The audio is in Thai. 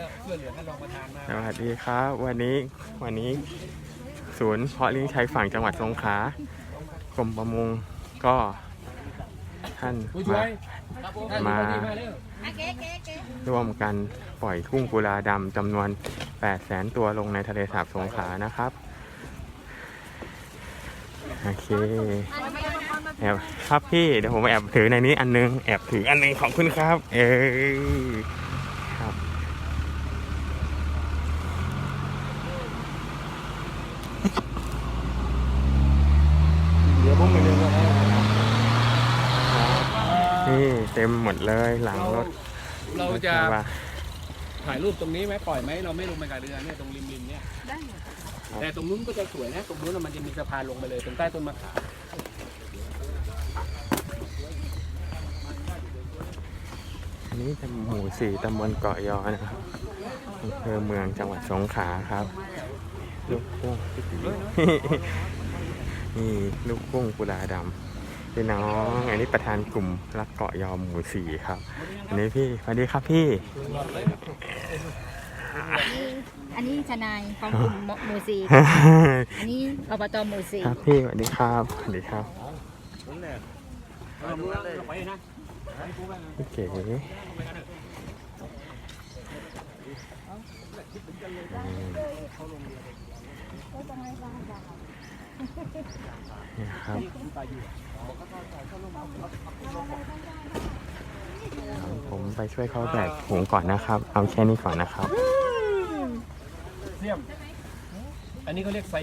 แล้วเสื้อเหลืองให้รองประธานมาสวัสดีครับ วันนี้วันนี้ศูนย์เพาะเลี้ยงชายฝั่งจังหวัดสงขลากรมประมงก็ท่านผู้ช่วมายท่านมาผู้ช่วยมาเร็วร่วมกันปล่อยกุ้งกุลาดำจำนวน 8 แสนตัวลงในทะเลสาบสงขลานะครับ โอเคแอบครับพี่ เดี๋ยวผมแอบถือในนี้อันนึง แอบถืออันนึงของคุณครับ เออครับ เดี๋ยวพวกมึงเดินมาแล้วนี่เต็มหมดเลยหลังรถเราจะว่าถ่ายรูปตรงนี้ไหมปล่อยไหมเราไม่ลงไปกับเรือเนี่ยตรงริมริมๆเนี่ยแต่ตรงนู้นก็จะสวยนะตรงนู้นนะมันจะมีสะพานลงไปเลยตรงใต้ต้นมะขามอันนี้เป็นหมู่สี่ตำบลเกาะยอนะครับอำเภอเมืองจังหวัดสงขลาครับ ลูกกุ้งนี่ลูกกุ้งกุลาดำพี่น้อง อันนี้ประธานกลุ่มรักเกาะยอหมู่สี่ครับ อันนี้พี่สวัสดีครับพี่ อันนี้ทนายของกลุ่มหมู่สี่อันนี้อบตหมู่สี่ครับพี่สวัสดีครับสวัสดีครับเออมึงเอาไป นะพี่ครับผมไปช่วยเขาแบกถุงก่อนนะครับ เอาแค่นี้ก่อนนะครับ เสียม อันนี้เขาเรียกไซ